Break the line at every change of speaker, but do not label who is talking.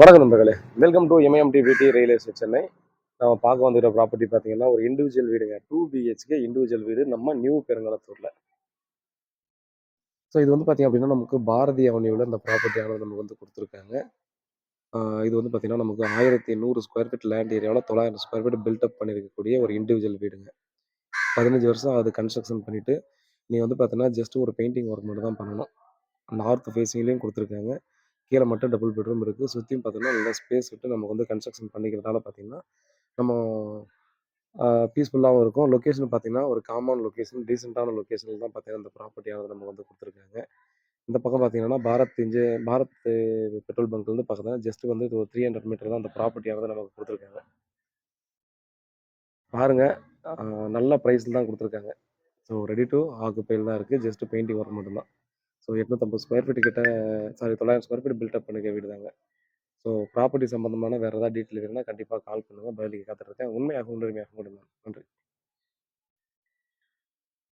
வணக்கம் நண்பர்களே. Welcome to MMT railway real estate Chennai நம்ம பார்க்க வந்துக்கிற ப்ராப்பர்ட்டி பார்த்தீங்கன்னா ஒரு இண்டிவிஜுவல் வீடுங்க. டூ பிஹெச்கே இண்டிவிஜுவல் வீடு. நம்ம நியூ பெருங்கலத்தூரில். ஸோ இது வந்து பார்த்தீங்க அப்படின்னா நமக்கு பாரதி அவனியூவில் இந்த ப்ராப்பர்ட்டியானது நமக்கு வந்து கொடுத்துருக்காங்க. இது வந்து பார்த்தீங்கன்னா நமக்கு ஆயிரத்தி நூறு ஸ்கொயர் ஃபீட் லேண்ட் ஏரியாவில் தொள்ளாயிரம் ஸ்கொயர் ஃபீட் பில்டப் பண்ணியிருக்கக்கூடிய ஒரு இண்டிவிஜுவல் வீடுங்க. பதினஞ்சு வருஷம் அது கன்ஸ்ட்ரக்ஷன் பண்ணிவிட்டு நீங்கள் வந்து பார்த்தீங்கன்னா ஜஸ்ட் ஒரு பெயிண்டிங் ஒர்க் மட்டும் தான் பண்ணணும் நார்த் ஃபேஸிங்லேயும் கொடுத்துருக்காங்க. கீழே மட்டும் டபுள் பெட்ரூம் இருக்குது சுற்றியும் பார்த்தீங்கன்னா நல்லா ஸ்பேஸ் விட்டு நமக்கு வந்து கன்ஸ்ட்ரக்ஷன் பண்ணிக்கிறதால பார்த்தீங்கன்னா நம்ம பீஸ்ஃபுல்லாகவும் இருக்கும். லொக்கேஷன் பார்த்தீங்கன்னா ஒரு காமன் லொக்கேஷன் டீசெண்டான லொக்கேஷனில் தான் பார்த்தீங்கன்னா இந்த ப்ராப்பர்ட்டியானது நமக்கு வந்து கொடுத்துருக்காங்க. இந்த பக்கம் பார்த்தீங்கன்னா பாரத் இன்ஜி பாரத் பெட்ரோல் பங்க்லேருந்து பக்கத்தில் ஜஸ்ட் வந்து இது ஒரு த்ரீ ஹண்ட்ரட் மீட்டர் தான் அந்த ப்ராப்பர்ட்டியானது நமக்கு கொடுத்துருக்காங்க. பாருங்கள் நல்ல ப்ரைஸில் தான் கொடுத்துருக்காங்க. ஸோ ரெடி டு ஆக்குப்பையில் தான் இருக்குது ஜஸ்ட் பெயிண்டிங் ஒர்க் மட்டும்தான். ஸோ எட்நூற்றம்பது ஸ்கொயர் ஃபீட் கிட்ட சாரி தொள்ளாயிரம் ஸ்கொயர் ஃபீட் பில்டப் பண்ணிக்க வீடு தாங்க ஸோ ப்ராப்பர்ட்டி சம்மந்தமான வேறு ஏதாவது டீட்டெயில் வேணும்னா கண்டிப்பாக கால் பண்ணுங்கள் பதிலுக்கு காத்துட்ருக்கேன் உண்மையாக உண்மையாக முடியும் நன்றி.